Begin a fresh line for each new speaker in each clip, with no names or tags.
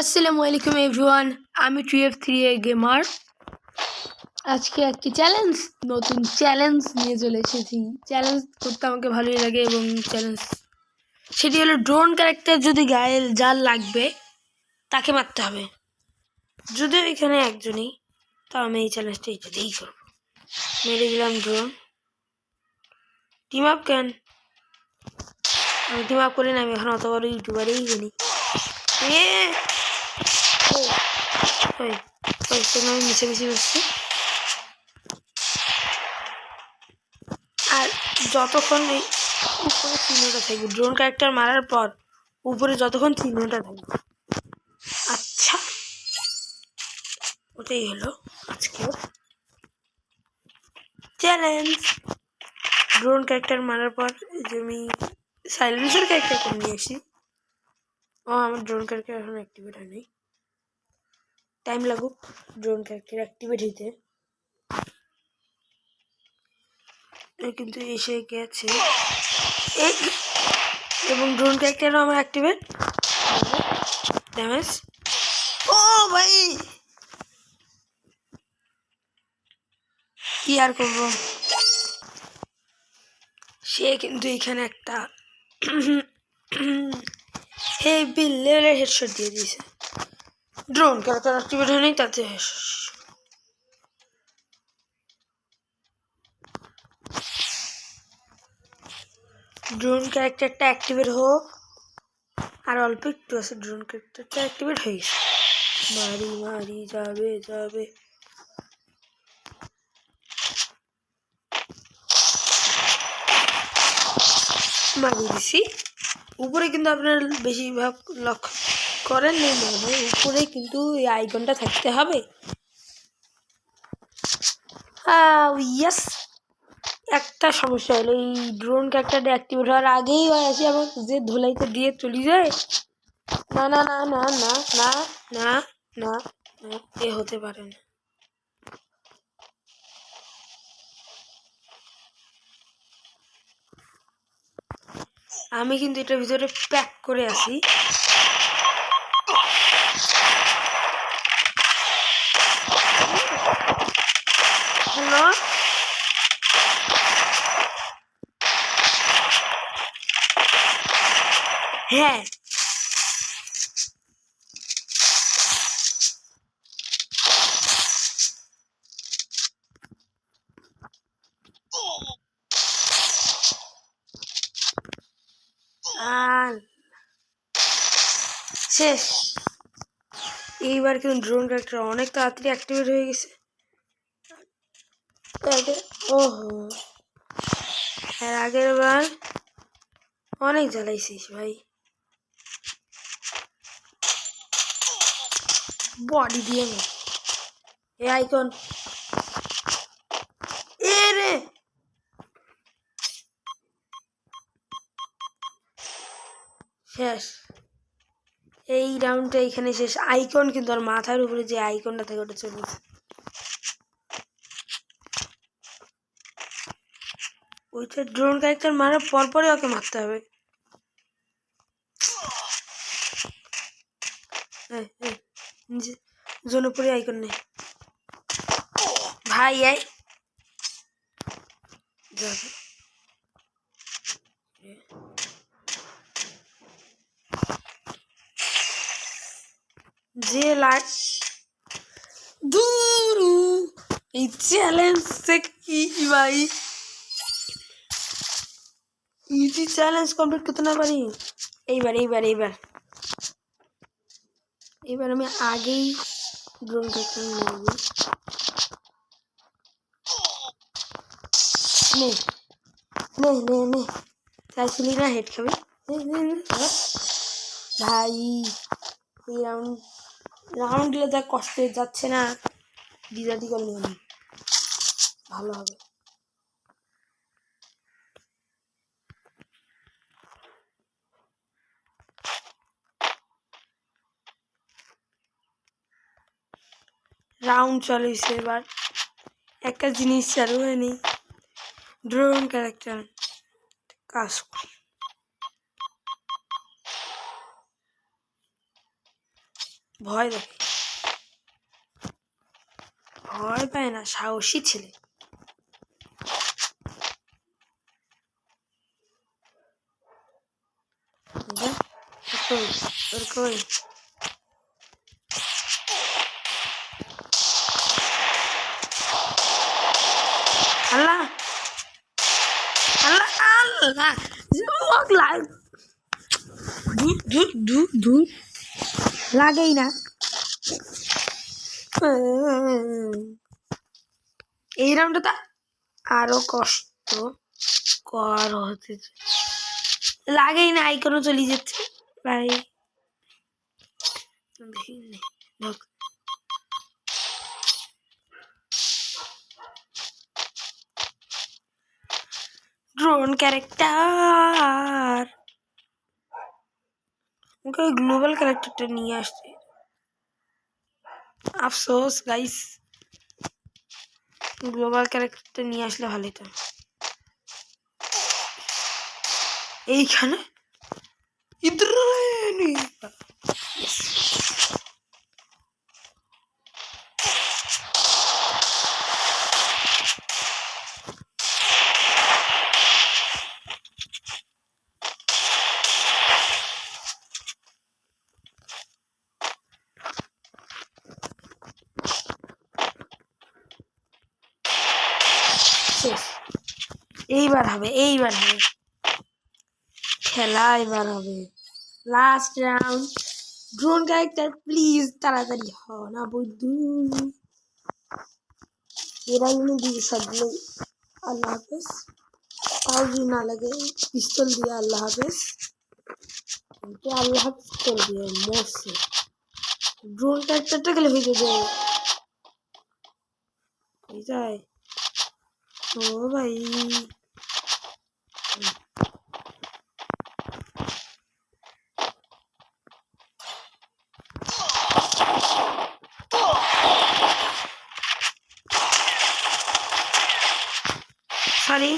আসসালামু আলাইকুম এভরিওয়ান, আমি টুয়েলভ থ্রি এ গেমার। আজকে একটি চ্যালেঞ্জ, নতুন চ্যালেঞ্জ নিয়ে চলে এসেছি। চ্যালেঞ্জ করতে আমাকে ভালোই লাগে এবং চ্যালেঞ্জ সেটি হলো ড্রোন ক্যারেক্টার যদি গায়ে যার লাগবে, তাকে মারতে হবে। যদিও এখানে একজনই, তো আমি এই চ্যালেঞ্জটা দিয়েই করব। মেরে দিলাম ড্রোন। টিম আপ কেন? আমি টিম আপ করি না, আমি এখন অত বড় ইউটিউবারেই বলি ওই তোমরা আমি মিশামিশি বসছি আর যতক্ষণ এই উপরে চিহ্নটা থাকবে ড্রোন ক্যারেক্টার মারার পর উপরে যতক্ষণ চিহ্নটা থাকবে। আচ্ছা। ওটাই হলো আজকের চ্যালেঞ্জ ড্রোন ক্যারেক্টার মারার পর যে আমি সাইলেন্সার ক্যারেক্টার করে নিয়ে আসি। ও, আমার ড্রোন ক্যারেক্টার এখন অ্যাক্টিভেট হয়নি। টাইম লাগুক ড্রোন ক্যারেক্টার অ্যাক্টিভেট হইতে। কিন্তু এসে গেছে। এবং ড্রোন ক্যারেক্টারও আমার অ্যাক্টিভেট ড্যামেজ ও ভাই! কি আর করব? সে কিন্তু এখানে একটা হেভি লেভেলের হেডশট দিয়ে দিয়েছে। ড্রোন ক্যারেক্টার অ্যাক্টিভেট হয়নি তাতে ড্রোন ক্যারেক্টারটা অ্যাক্টিভেট হোক আর অল্প একটু আছে ড্রোন ক্যারেক্টারটা অ্যাক্টিভেট হয়ে গেছে। মারি মারি, যাবে যাবে। মারি দিছি। উপরে কিন্তু আপনার বেশিরভাগ লক্ষ্য করেন নেই মনে হয়। উপরে কিন্তু এই আইকনটা থাকতে হবে। ইয়েস একটা সমস্যা হলো, এই ড্রোন ক্যারেক্টারটা অ্যাক্টিভেট হওয়ার আগেই হয় আছে আমার, যে ধুলাইতে দিয়ে চলে যায়। না না না না না না না না, এ হতে পারে না। আমি কিন্তু এটার ভিতরে প্যাক করে আছি। হ্যালো? হ্যাঁ। আর শেষ। এইবার কিন্তু ড্রোন ক্যারেক্টার অনেক তাড়াতাড়ি অ্যাক্টিভেট হয়ে গেছে। ওহো। এর আগের বার অনেক জ্বালাইছিস ভাই। বডি দিয়ে নে। এ আইকন এ রে! শেষ। এই রাউন্ডটা এখানে শেষ। আইকন কিন্তু আর মাথার উপরে যে আইকনটা থাকে, ওটা চলে ওইটা ড্রোন ক্যারেক্টার মারার পর পরে ওকে মারতে হবে। নিচে জনপুরি আইকন নেই। ভাই আই যাবে লাগ দূরু এই চ্যালেঞ্জ কি ভাই ইউটি চ্যালেঞ্জ কমপ্লিট করতে না পারি এইবার এইবার এইবার এবার আমি আগেই ড্রোন ক্যারেক্টার নেব নে নে নে নে চাইছিলি না হেড খাবি ভাই এই রাউন্ড রাউন্ডগুলো যা কষ্ট যাচ্ছে না। করলে আমি ভালো হবে। রাউন্ড চলেছে এবার। একটা জিনিস চালু হয়নি। ড্রোন ক্যারেক্টার কাজ করি। ভয় ভয় পায় না সাহসী ছেলে। কই? আল্লাহ! আল্লাহ আল্লাহ! দূর দূর দূর লাগেই না। এই রাউন্ডটা আরও কষ্ট কর হতে লাগেই না আইকনও চলে যাচ্ছে। ভাই। দেখি। নে, ঢোক। ড্রোন ক্যারেক্টার ওকে গ্লোবাল ক্যারেক্টারটা নিয়ে আসছে আফসোস গাইস গ্লোবাল ক্যারেক্টারটা নিয়ে আসলে ভালো হতো এইখানে ইদ্রানি Yes. শেষ এইবার হবে এইবার হবে। খেলা এবার হবে। Last round drone character please তাড়াতাড়ি হ না বন্ধু। এরা কিন্তু দিয়ে সবগুলো, আল্লাহ হাফেজ। তাও যদি না লাগে, পিস্তল দিয়ে আল্লাহ হাফেজ। আল্লাহ হাফেজ করে দিয়ে মরছে ড্রোন ক্যারেক্টারটা গেলে হয়ে যাবে যায়। ও ভাই। সরি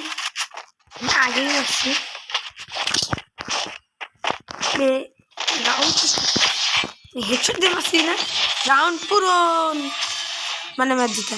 আগে আসছি। রাউন্ড হেডশট দিয়ে মারছি না? রাউন্ড পুরো মানে জিতা।